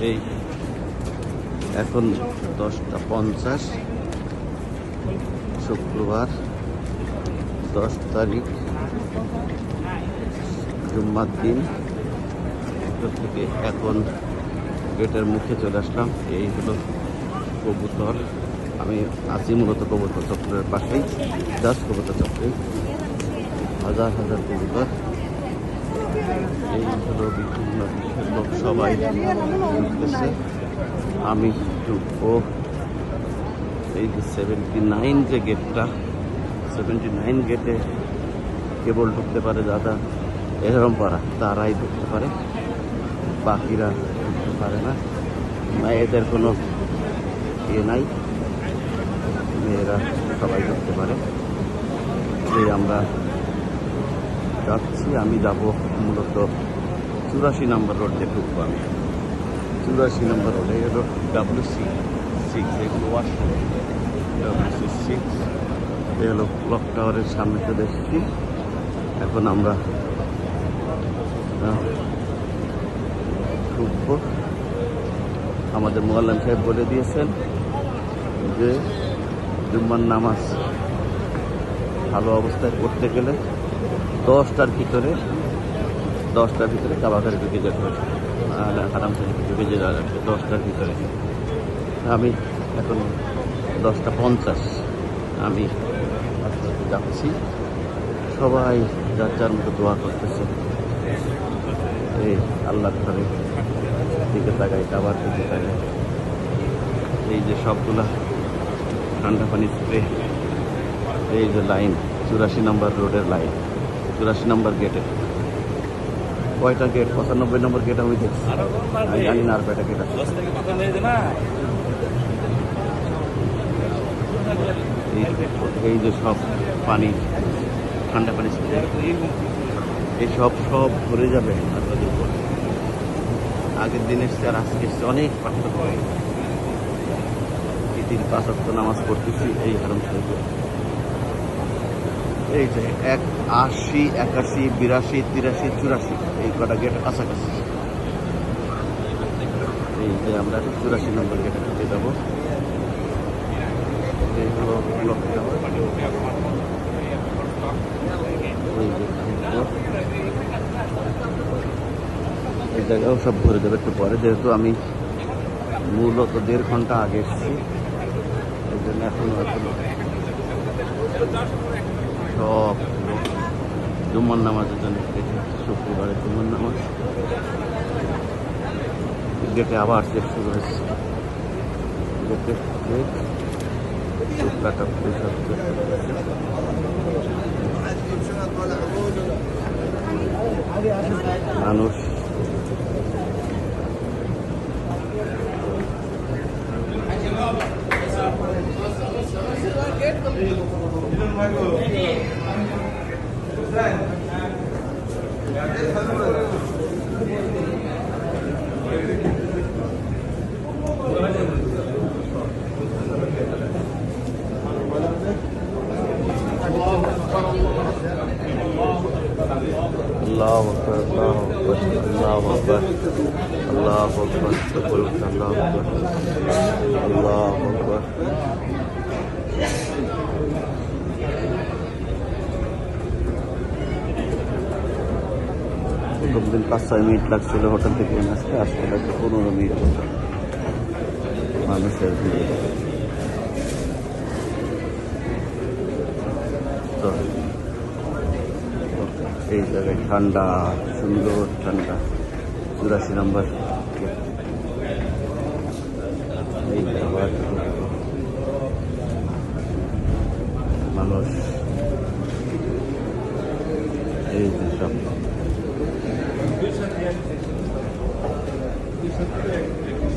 এই এখন দশটা পঞ্চাশ, শুক্রবার, দশ তারিখ, জুম্মার দিন। থেকে এখন গেটের মুখে চলে আসলাম। এই হলো কবুতর। আমি আছি মূলত কবুতর চক্রের পাশেই, জাস্ট কবুতর চক্রে হাজার হাজার কবুতর। এই সবাই আমি ঢুকবো এই যে সেভেন্টি নাইন যে গেটটা সেভেন্টি নাইন গেটে কেবল ঢুকতে পারে দাদা, এরকম পারা তারাই ঢুকতে পারে, বাকিরা ঢুকতে পারে না। এদের কোনো ইয়ে নাই। মেয়েরা সবাই ঢুকতে পারে। যে আমরা যাচ্ছি, আমি যাব মূলত চুরাশি নাম্বার রোড দিয়ে ঢুকবো আমি। চুরাশি নাম্বার রোডে এগুলো ডাব্লিউ সি সিক্স এগুলো ডাব্লিউ সি সিক্স এগুলো ক্লক টাওয়ারের সামনে চলে এসেছি। এখন আমরা ঢুকবো। আমাদের মোয়াল্লাম সাহেব বলে দিয়েছেন যে, জুম্মার নামাজ ভালো অবস্থায় করতে গেলে দশটার ভিতরে দশটার ভিতরে কাবাগারে ঢুকে যেতে হবে। আরাম থেকে ঢুকে যেতে হবে দশটার ভিতরে। আমি এখন দশটা পঞ্চাশ। আমি যাচ্ছি। সবাই যার যার মতো দোয়া করতেছে। এই আল্লাহ ঘরে দিকে তাকাই কাবার দিকে তাকাই এই যে সবগুলা ঠান্ডা পানি স্প্রে, এই যে লাইন। চুরাশি নম্বর রোডের লাইন চুরাশি নম্বর গেটে কয়টা গেট পঁচানব্বই নম্বর গেট আমি দেখছি। জানি না আর কয়টা গেট আছে। এই- যে সব পানি, ঠান্ডা পানি এই সব সব ভরে যাবে। আগের দিন এসছে আর আজকে অনেক পার্থক্য। হয়ে। তিন পাঁচ নামাজ পড়তেছি, এই হারম শরীফে এই যে এক আশি, একাশি, বিরাশি, তিরাশি, চুরাশি, এই কটা গেট কাছাকাছি। এই যে আমরা চুরাশি নম্বর গেটে ঢুকে যাব। এই হলো এই জায়গাও সব ভরে দেবে একটু পরে। যেহেতু আমি মূলত দেড় ঘণ্টা আগে এসেছি, এই জন্য এখনও সব জুম্মার নামাজের জন্য শুক্রবারে জুম্মার নামাজ গেটে আবার চেক শুরু হয়েছে গেটে চেক শুরু হয়েছে। মানুষ আল্লাহ আকবর আল্লাহ আকবর আল্লাহ আকবর আল্লাহ আকবর সকল আল্লাহ আকবর আল্লাহ প্রথম দিন পাঁচ, ছয় মিনিট লাগছিল হোটেল থেকে আসতে আসতে লাগছে পনেরো মিনিট। মানুষের এই জায়গায় ঠান্ডা, সুন্দর ঠান্ডা, চুরাশি নম্বর। এই আবার মানুষ। এই সব। Thank you.